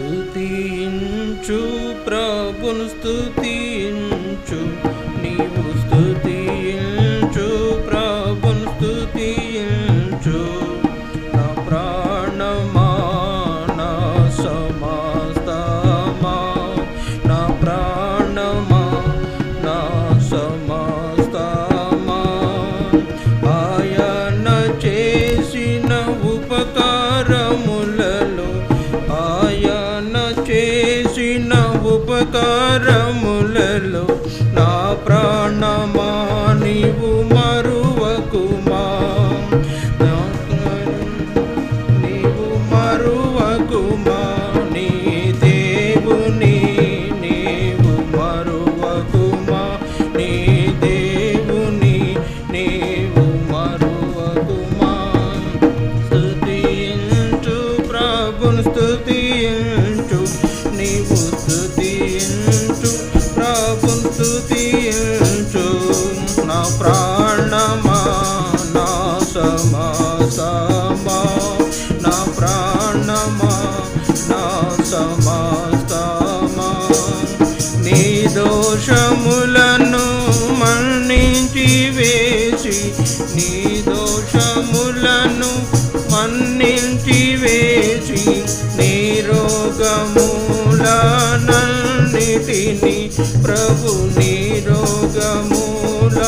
స్తుతించు ప్రభును స్తుతించు నీవు ఉపకారములలో నా ప్రాణమా సమస్తమా నా ప్రాణమా నా సమస్తమా నీ దోషములను మన్నించి వేసి నీ దోషములను మన్నించి వేసి నీ రోగములనన్నిటిని ప్రభు నీ రోగముల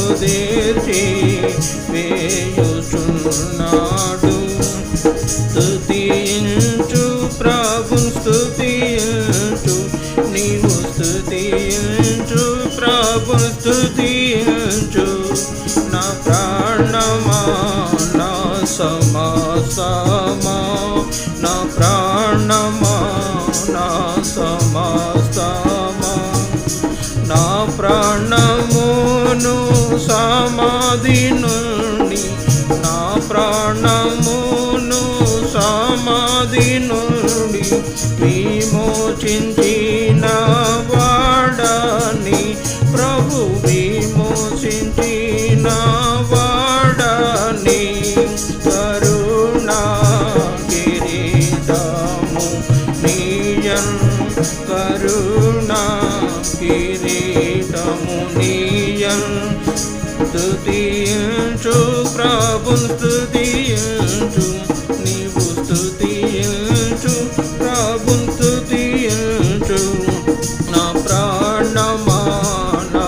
కుదేర్చి వేయుచున్నాడు. స్తుతించు ప్రభు స్తుతించు. నీవు స్తుతించు ప్రభు నా ప్రాణమా నా సమాధి నుండి నా ప్రాణమును సమాధి నుండి విమోచించిన వాడని ప్రభు విమోచించిన వాడని కరుణా కిరీటము నీయన్ కరుణా కిరీటము నీ ప్రభున్ నీవు స్తుతించు ప్రభున్ నా ప్రాణమా నా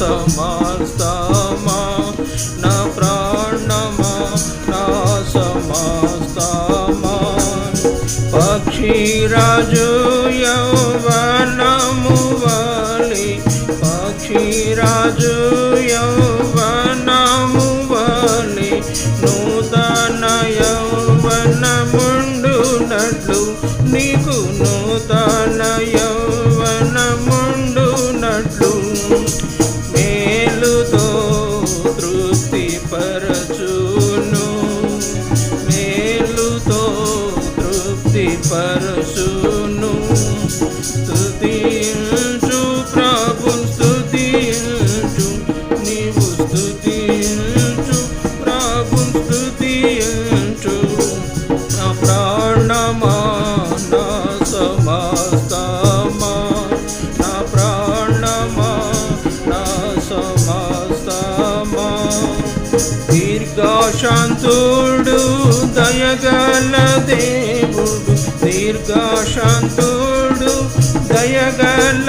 సమస్తమా నా ప్రాణమా నా సమస్తమా పక్షిరాజు యౌవనము వాలి పక్షిరాజు Sarıcı దేవుడు దీర్ఘశాంతుడు దయగల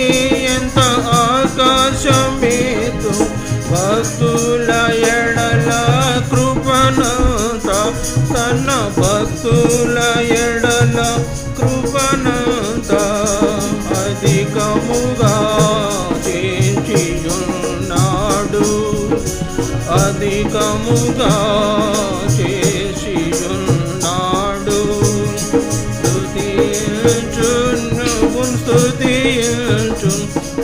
విధముగా చేసియున్నాడు స్తుతియుచును స్తుతియుచు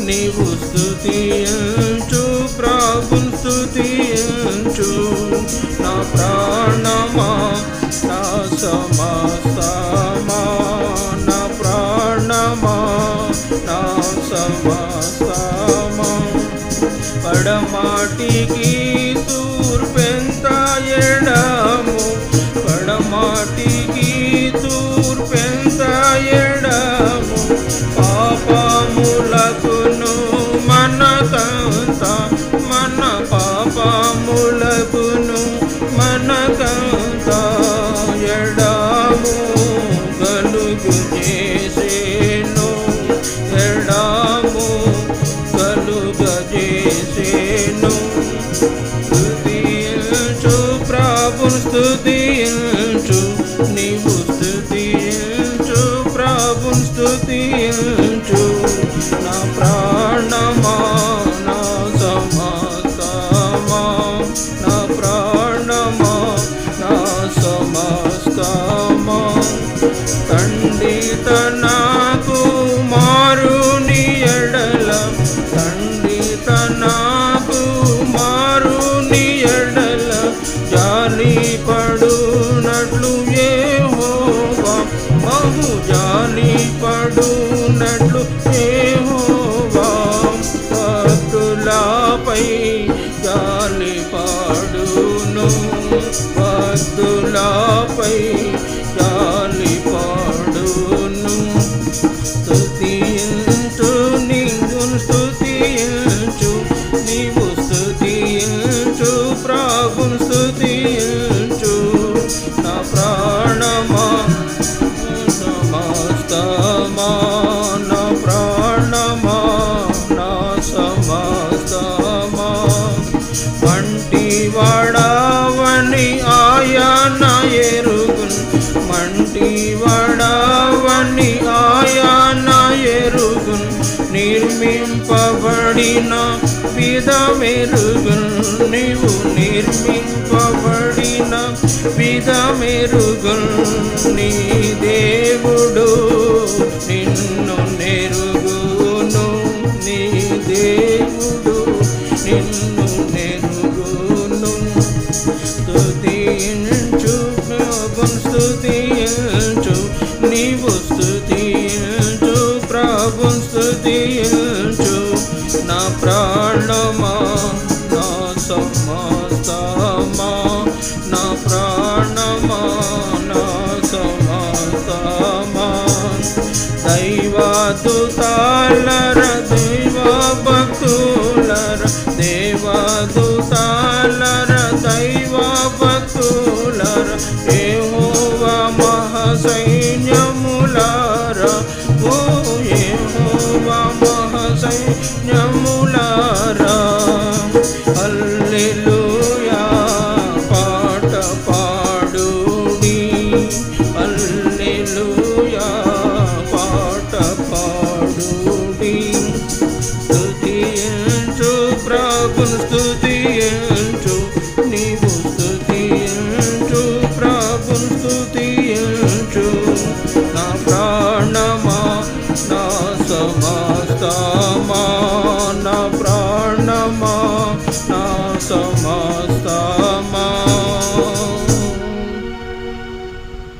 నీవు స్తుతియుచు ప్రభు స్తుతియుచు నా ప్రాణమా నా సమస్తమా నా ప్రాణమా నా సమస్తమా పడమాటికి ప్రభున్ స్థుతిల్ పై గాలి పాడును. భక్తులపై గాలి పాడును. స్తుతించు నీవు స్తుతించు నీవు స్తుతించు ప్రభుని స్తుతి పడిన విధమెరుగుల్ నీవు నిర్మింపబడిన విధమెరుగుల్ నీ దేవుడు నిన్ను నెరుగును నీ దేవుడు నిన్ను నెరుగును. స్తుతించు స్తుతించు నీవు స్తుతించు ప్రభు స్తుతించు la la.